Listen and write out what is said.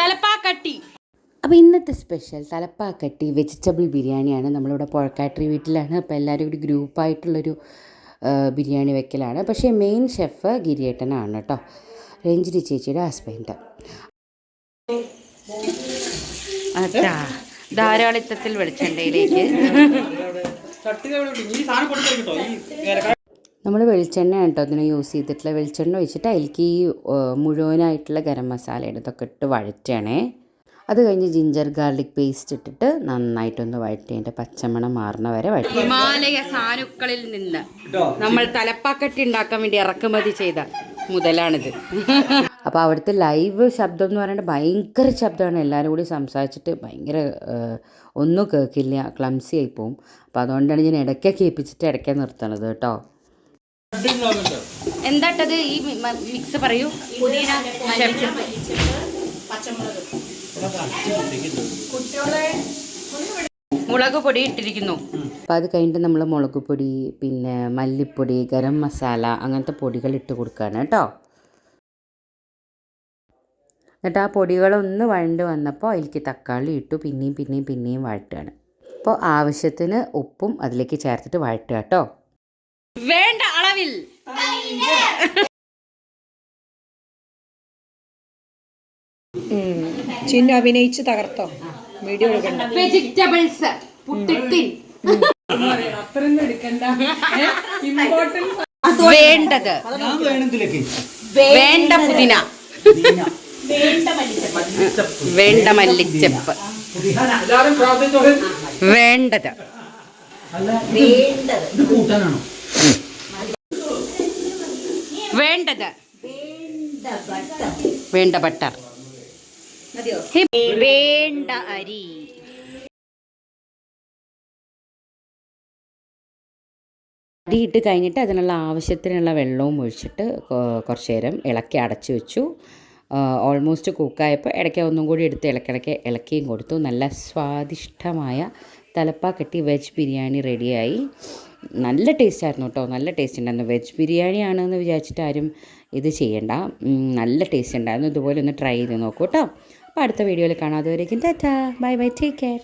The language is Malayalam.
തലപ്പാക്കട്ടി. അപ്പോൾ ഇന്നത്തെ സ്പെഷ്യൽ തലപ്പാക്കട്ടി വെജിറ്റബിൾ ബിരിയാണിയാണ്. നമ്മളിവിടെ പുഴക്കാട്ടറി വീട്ടിലാണ്. അപ്പോൾ എല്ലാവരും കൂടി ഗ്രൂപ്പായിട്ടുള്ളൊരു ബിരിയാണി വെക്കലാണ്. പക്ഷേ മെയിൻ ഷെഫ് ഗിരിയേട്ടനാണ് കേട്ടോ. രഞ്ജിനി ചേച്ചിയുടെ ഹസ്ബൻഡ് അതാ ധാരാളിത്തത്തിൽ വെളിച്ചെണ്ണയിലേക്ക്. നമ്മൾ വെളിച്ചെണ്ണ കേട്ടോ ഇതിന് യൂസ് ചെയ്തിട്ടുള്ള. വെളിച്ചെണ്ണ ഒഴിച്ചിട്ട് അതിലേക്ക് ഈ മുഴുവനായിട്ടുള്ള ഗരം മസാല ഇതൊക്കെ ഇട്ട് വഴറ്റണേ അത് കഴിഞ്ഞ് ജിഞ്ചർ ഗാർലിക് പേസ്റ്റ് ഇട്ടിട്ട് നന്നായിട്ടൊന്ന് വഴറ്റി അതിന്റെ പച്ചമണം മാറുന്ന വരെ വഴറ്റി ഹിമാലയ സാനുക്കളിൽ നിന്ന് നമ്മൾ തലപ്പാക്കട്ടി ഉണ്ടാക്കാൻ വേണ്ടി ഇറക്കുമതി ചെയ്ത മുതലാണിത്. അപ്പോൾ അവിടുത്തെ ലൈവ് ശബ്ദം എന്ന് പറയുന്നത് ഭയങ്കര ശബ്ദമാണ്. എല്ലാവരും കൂടി സംസാരിച്ചിട്ട് ഭയങ്കര ഒന്നും കേൾക്കില്ല. ക്ലംസി ആയി പോവും. അപ്പോൾ അതുകൊണ്ടാണ് ഞാൻ ഇടയ്ക്ക് കേൾപ്പിച്ചിട്ട് ഇടയ്ക്ക് നിർത്തണത് കേട്ടോ. എന്താട്ടത്? ഈ മിക്സ് പറയൂ. മുളക് പൊടി ഇട്ടിരിക്കുന്നു. അപ്പോൾ അത് കഴിഞ്ഞിട്ട് നമ്മൾ മുളക് പൊടി പിന്നെ മല്ലിപ്പൊടി ഗരം മസാല അങ്ങനത്തെ പൊടികൾ ഇട്ട് കൊടുക്കുകയാണ് കേട്ടോ. എന്നിട്ട് ആ പൊടികളൊന്ന് വഴണ്ട് വന്നപ്പോൾ അതിലേക്ക് തക്കാളി ഇട്ടു പിന്നെയും പിന്നെയും പിന്നെയും വഴറ്റുകയാണ് അപ്പോൾ ആവശ്യത്തിന് ഉപ്പും അതിലേക്ക് ചേർത്തിട്ട് വഴറ്റുക കേട്ടോ. വേണ്ട അളവിൽ. ചിന്ന അഭിനയിച്ച് തകർത്തോ? വീഡിയോ എടുക്കണ്ട. വെജിറ്റബിൾസ് പുട്ടിട്ടിൻ. വേണ്ടത്. വേണ്ട പുതിന. വേണ്ട മല്ലിച്ചപ്പ്. വേണ്ടത്. വേണ്ടത് വേണ്ട ബട്ടർ. വേണ്ട അരി. അടിയിട്ട് കഴിഞ്ഞിട്ട് അതിനുള്ള ആവശ്യത്തിനുള്ള വെള്ളവും ഒഴിച്ചിട്ട് കുറച്ച് നേരം ഇളക്കി അടച്ചു വെച്ചു. ഓൾമോസ്റ്റ് കുക്കായപ്പോൾ ഇടയ്ക്ക് ഒന്നും കൂടി എടുത്ത് ഇളക്കിടയ്ക്ക് ഇളക്കിയും കൊടുത്തു. നല്ല സ്വാദിഷ്ടമായ തലപ്പാക്കട്ടി വെജ് ബിരിയാണി റെഡിയായി. നല്ല ടേസ്റ്റ് ആയിരുന്നു കേട്ടോ നല്ല ടേസ്റ്റ് ഉണ്ടായിരുന്നു വെജ് ബിരിയാണി ആണെന്ന് വിചാരിച്ചിട്ട് ആരും ഇത് ചെയ്യണ്ട. നല്ല ടേസ്റ്റ് ഉണ്ടായിരുന്നു ഇതുപോലെ ഒന്ന് ട്രൈ ചെയ്ത് നോക്കൂ കേട്ടോ അപ്പോൾ അടുത്ത വീഡിയോയിൽ കാണാതെ വരയ്ക്കും tata. Bye bye. Take care.